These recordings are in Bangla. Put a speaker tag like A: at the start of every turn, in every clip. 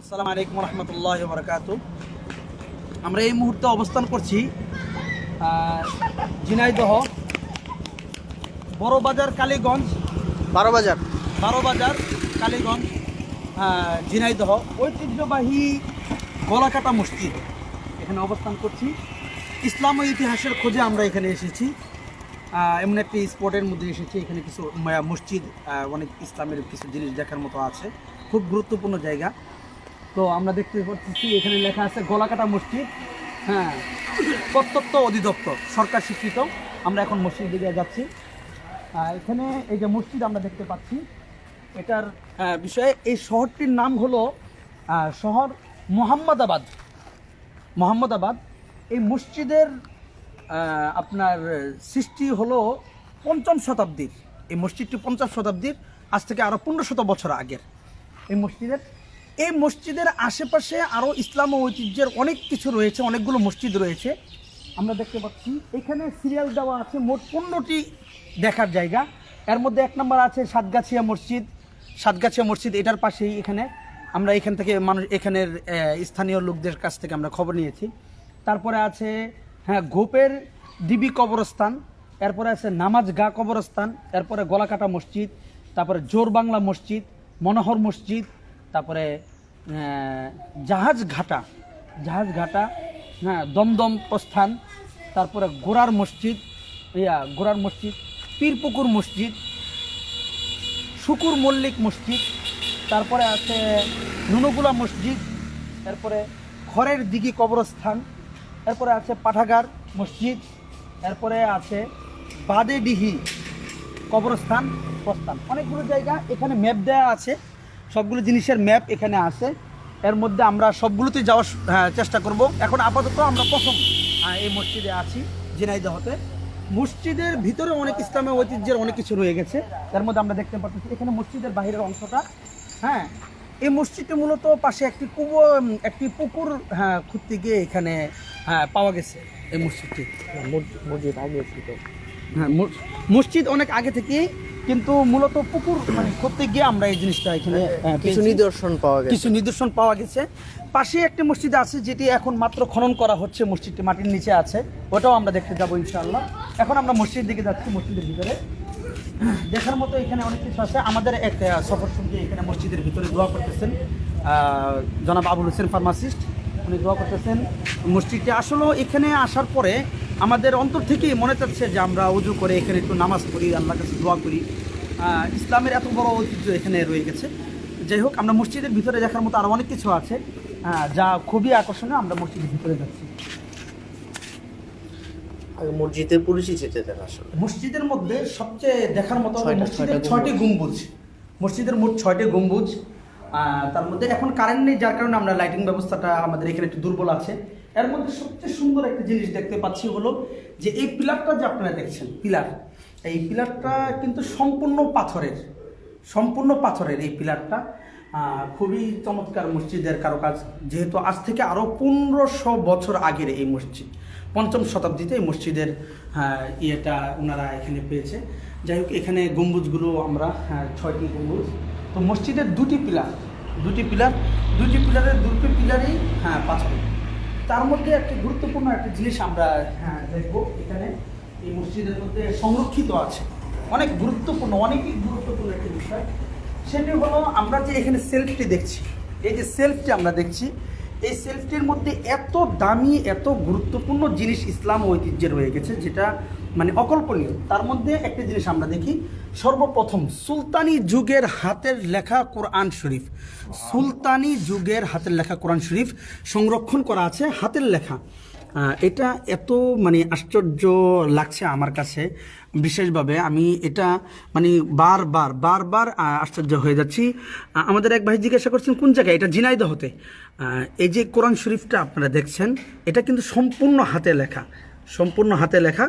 A: আসসালামু আলাইকুম রহমতুল্লাহ বরকাত আমরা এই মুহূর্তে অবস্থান করছি ঝিনাইদহ বড় বাজার কালীগঞ্জ।
B: বারো বাজার
A: বারো বাজার কালীগঞ্জ ঝিনাইদহ। ঐতিহ্যবাহী গলাকাটা মসজিদ এখানে অবস্থান করছি। ইসলাম ও ইতিহাসের খোঁজে আমরা এখানে এসেছি। এমন একটি স্পটের মধ্যে এসেছি এখানে কিছু মসজিদ অনেক ইসলামের কিছু জিনিস দেখার মতো আছে। খুব গুরুত্বপূর্ণ জায়গা। তো আমরা দেখতে পাচ্ছি, এখানে লেখা আছে গলাকাটা মসজিদ। হ্যাঁ প্রত্যত্ত অধিদপ্তর, সরকার স্বীকৃত। আমরা এখন মসজিদ দিকে যাচ্ছি। এখানে এই যে মসজিদ আমরা দেখতে পাচ্ছি, এটার বিষয়ে এই শহরটির নাম হলো শহর মোহাম্মদাবাদ। মোহাম্মদাবাদ, এই মসজিদের আপনার সৃষ্টি হলো পঞ্চম শতাব্দীর। এই মসজিদটি পঞ্চম শতাব্দীর, আজ থেকে আরও পনেরো শত বছর আগের। এই মসজিদের এই মসজিদের আশেপাশে আরও ইসলাম ঐতিহ্যের অনেক কিছু রয়েছে, অনেকগুলো মসজিদ রয়েছে। আমরা দেখতে পাচ্ছি, এখানে সিরিয়াল দেওয়া আছে, মোট পনেরোটি দেখার জায়গা। এর মধ্যে এক নম্বর আছে সাতগাছিয়া মসজিদ। সাতগাছিয়া মসজিদ, এটার পাশেই এখানে আমরা এখান থেকে মানুষ, এখানের স্থানীয় লোকদের কাছ থেকে আমরা খবর নিয়েছি। তারপরে আছে হ্যাঁ গোপের দিবি কবরস্থান, এরপরে আছে নামাজ গা কবরস্থান, এরপরে গলাকাটা মসজিদ, তারপরে জোর বাংলা মসজিদ, মনোহর মসজিদ তারপরে জাহাজ ঘাটা জাহাজ ঘাটা হ্যাঁ দমদম প্রস্থান, তারপরে গোড়ার মসজিদ, ইয়া গোড়ার মসজিদ, পীরপুকুর মসজিদ, শুকুর মল্লিক মসজিদ, তারপরে আছে নুনগুলা মসজিদ, এরপরে খড়ের দিঘি কবরস্থান, এরপরে আছে পাঠাগার মসজিদ, এরপরে আছে বাদেডিহি কবরস্থান, প্রস্থান। অনেকগুলো জায়গা এখানে ম্যাপ দেওয়া আছে। সবগুলো জিনিসের ম্যাপ এখানে আছে। এর মধ্যে আমরা সবগুলোতে যাওয়ার হ্যাঁ, চেষ্টা করব। এখন আপাতত আমরা প্রথম আহ, এই মসজিদে আছি ঝিনাইদহতে। মসজিদের ভিতরে অনেক ইসলামের ঐতিহ্যের অনেক কিছু রয়ে গেছে। তার মধ্যে আমরা দেখতে পাচ্ছি এখানে মসজিদের বাইরের অংশটা হ্যাঁ এই মসজিদটি মূলত পাশে একটি কুব একটি পুকুর হ্যাঁ খুঁজতে গিয়ে এখানে হ্যাঁ পাওয়া গেছে এই মসজিদটি।
B: মসজিদ আগে
A: হ্যাঁ মসজিদ অনেক আগে থেকে কিন্তু মূলত পুকুর মানে করতে গিয়ে আমরা এই জিনিসটা এখানে
B: কিছু নিদর্শন পাওয়া গেছে।
A: কিছু নিদর্শন পাওয়া গেছে। পাশে একটি মসজিদ আছে যেটি এখন মাত্র খনন করা হচ্ছে মসজিদটি মাটির নিচে আছে। ওটাও আমরা দেখতে যাব ইনশাআল্লাহ। এখন আমরা মসজিদ দিকে যাচ্ছি মসজিদের ভিতরে। দেখার মতো এখানে অনেক কিছু আছে। আমাদের এক সফর সঙ্গী এখানে মসজিদের ভিতরে দোয়া করতেছেন। জনাব আবুল হোসেন ফার্মাসিস্ট উনি দোয়া করতেছেন। মসজিদটি আসলেও এখানে আসার পরে আমাদের অন্তর থেকেই মনে চাচ্ছে যে আমরা উজু করে এখানে একটু নামাজ পড়ি আল্লাহর কাছে দোয়া করি। ইসলামের এত বড় ঐতিহ্য এখানে রয়ে গেছে। যাই হোক আমরা মসজিদের ভিতরে দেখার মতো আরও অনেক কিছু আছে যা খুবই আকর্ষণীয় আমরা মসজিদের ভিতরে যাচ্ছি।
B: মসজিদের পরিচিতিতে দেন আসলে।
A: মসজিদের মধ্যে সবচেয়ে দেখার মতো মসজিদের
B: ছয়টি
A: গম্বুজ। মসজিদের মোট ছয়টি গম্বুজ। তার মধ্যে এখন কারেন্ট নেই যার কারণে আমরা লাইটিং ব্যবস্থাটা আমাদের এখানে একটু দুর্বল আছে। এর মধ্যে সবচেয়ে সুন্দর একটা জিনিস দেখতে পাচ্ছি হলো যে এই পিলারটা যে আপনারা দেখছেন পিলার এই পিলারটা কিন্তু সম্পূর্ণ পাথরের সম্পূর্ণ পাথরের এই পিলারটা। খুবই চমৎকার মসজিদের কারুকাজ যেহেতু আজ থেকে আরও পনেরোশো বছর আগের এই মসজিদ পঞ্চম শতাব্দীতে এই মসজিদের ইয়েটা ওনারা এখানে পেয়েছে। যাই হোক এখানে গম্বুজগুলো আমরা হ্যাঁ, ছয়টি গম্বুজ। তো মসজিদের দুটি পিলার দুটি পিলার দুটি পিলারের দুটি পিলারেই হ্যাঁ পাথর তার মধ্যে একটি গুরুত্বপূর্ণ একটা জিনিস আমরা হ্যাঁ দেখব এখানে। এই মসজিদের মধ্যে সংরক্ষিত আছে। অনেক গুরুত্বপূর্ণ, অনেকই গুরুত্বপূর্ণ একটি বিষয়। সেটি হলো আমরা যে এখানে সেলফটি দেখছি। এই যে সেলফটি আমরা দেখছি এই সেলফটির মধ্যে এত দামি, এত গুরুত্বপূর্ণ জিনিস ইসলাম ঐতিহ্যে রয়ে গেছে, যেটা মানে অকল্পনীয়। তার মধ্যে একটা জিনিস আমরা দেখি, সর্বপ্রথম সুলতানি যুগের হাতের লেখা কোরআন শরীফ। সুলতানি যুগের হাতের লেখা কোরআন শরীফ সংরক্ষণ করা আছে হাতের লেখা। এটা এত মানে আশ্চর্য লাগছে আমার কাছে। বিশেষভাবে আমি এটা মানে বারবার বারবার আশ্চর্য হয়ে যাচ্ছি। আমাদের এক ভাই জিজ্ঞাসা করছেন, কোন জায়গায়? এটা ঝিনাইদহতে এই যে কোরআন শরীফটা আপনারা দেখছেন, এটা কিন্তু সম্পূর্ণ হাতে লেখা, সম্পূর্ণ হাতে লেখা।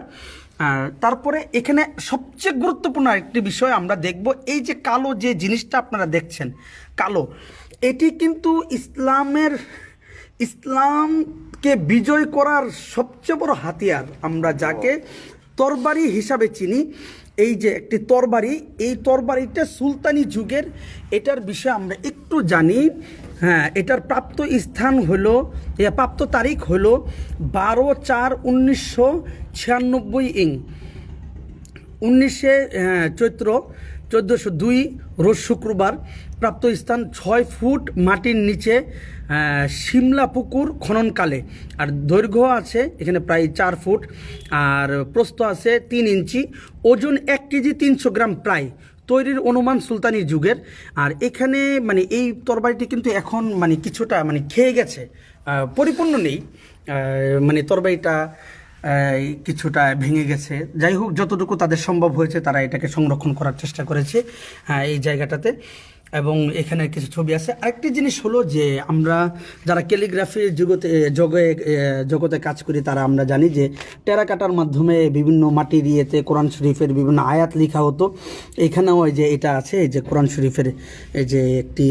A: তারপরে এখানে সবচেয়ে গুরুত্বপূর্ণ একটি বিষয় আমরা দেখব, এই যে কালো যে জিনিসটা আপনারা দেখছেন, কালো, এটি কিন্তু ইসলামের ইসলামকে বিজয় করার সবচেয়ে বড় হাতিয়ার আমরা যাকে তরবারি হিসাবে চিনি, এই যে একটি তরবারি, এই তরবারিটা সুলতানি যুগের, এটার বিষয়ে আমরা একটু জানি। হ্যাঁ এটার প্রাপ্ত স্থান হলো প্রাপ্ত তারিখ হলো বারো চার উনিশশো ছিয়ানব্বই ইং। উনিশে চৈত্র চোদ্দোশো দুই রোজ শুক্রবার প্রাপ্ত স্থান ছয় ফুট মাটির নিচে সিমলা পুকুর খননকালে। আর দৈর্ঘ্য আছে এখানে প্রায় চার ফুট, আর প্রস্থ আছে তিন ইঞ্চি, ওজন এক কেজি তিনশো গ্রাম প্রায়। তৈরির অনুমান সুলতানি যুগের। আর এখানে মানে এই তরবারিটি কিন্তু এখন মানে কিছুটা মানে খেয়ে গেছে পরিপূর্ণ নেই মানে তরবারিটা কিছুটা ভেঙে গেছে। যাই হোক যতটুকু তাদের সম্ভব হয়েছে তারা এটাকে সংরক্ষণ করার চেষ্টা করেছে হ্যাঁ, এই জায়গাটাতে। এবং এখানে কিছু ছবি আছে। আরেকটি জিনিস হলো যে আমরা যারা ক্যালিগ্রাফির জগতে জগে জগতে কাজ করি তারা আমরা জানি যে টেরাকাটার মাধ্যমে বিভিন্ন মাটির ইয়েতে কোরআন শরীফের বিভিন্ন আয়াত লেখা হতো। এখানেও যে এটা আছে যে কোরআন শরীফের যে একটি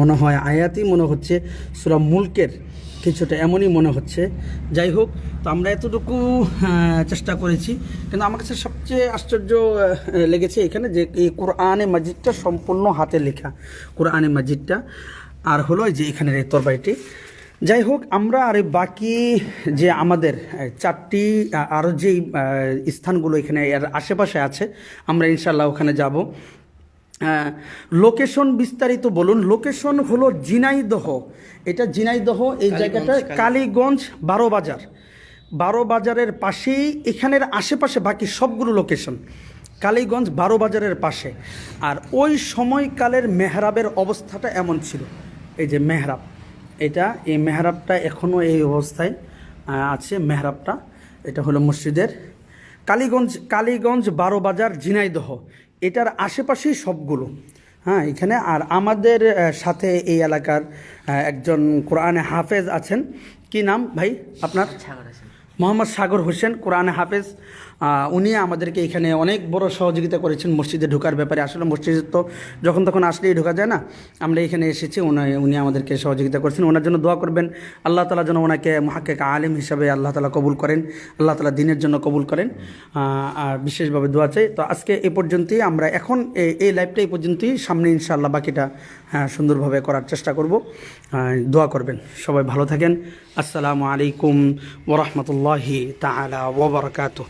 A: মনে হয় আয়াতই মনে হচ্ছে সুরা মুলকের। কিছুটা এমনই মনে হচ্ছে। যাই হোক তো আমরা এতটুকু চেষ্টা করেছি। কিন্তু আমার কাছে সবচেয়ে আশ্চর্য লেগেছে এখানে যে এই কোরআনে মাজিদটা সম্পূর্ণ হাতে লেখা। কোরআনে মাজিদটা। আর হলো যে এখানের এই তরবারিটি। যাই হোক আমরা আর বাকি যে আমাদের চারটি আরও যেই স্থানগুলো এখানে এর আশেপাশে আছে, আমরা ইনশাল্লাহ ওখানে যাব। লোকেশন বিস্তারিত বলুন। লোকেশন হলো জিনাইদহ এটা জিনাইদহ এই জায়গাটা কালীগঞ্জ। বারো বাজার। বারো বাজারের পাশেই এখানের আশেপাশে বাকি সবগুলো লোকেশন কালীগঞ্জ বারো বাজারের পাশে। আর ওই সময়কালের মেহরাবের অবস্থাটা এমন ছিল। এই যে মেহরাব। এটা এই মেহরাবটা এখনও এই অবস্থায় আছে মেহরাবটা। এটা হলো মসজিদের। কালীগঞ্জ কালীগঞ্জ বারো বাজার ঝিনাইদহ। এটার আশেপাশেই সবগুলো। হ্যাঁ এখানে আর আমাদের সাথে এই এলাকার একজন কোরআনে হাফেজ আছেন। কি নাম ভাই আপনার? মোহাম্মদ সাগর হোসেন কোরআনে হাফেজ। উনি আমাদেরকে এখানে অনেক বড় সহযোগিতা করেছেন মসজিদে ঢোকার ব্যাপারে। আসলে মসজিদে তো যখন তখন আসলেই ঢোকা যায় না। আমরা এখানে এসেছি, উনি উনি আমাদেরকে সহযোগিতা করেছেন। ওনার জন্য দোয়া করবেন, আল্লাহ তালা যেন ওনাকে মহাকে আলেম হিসাবে আল্লাহ তালা কবুল করেন, আল্লাহ তালা দিনের জন্য কবুল করেন। আর বিশেষভাবে দোয়া চাই। তো আজকে এই পর্যন্তই, আমরা এখন এই- লাইভটা এই পর্যন্তই। সামনে ইনশাআল্লাহ বাকিটা হ্যাঁ সুন্দরভাবে করার চেষ্টা করব। দোয়া করবেন। সবাই ভালো থাকেন। আসসালামু আলাইকুম ওরহমতুল্লাহি তালা ওবরকাত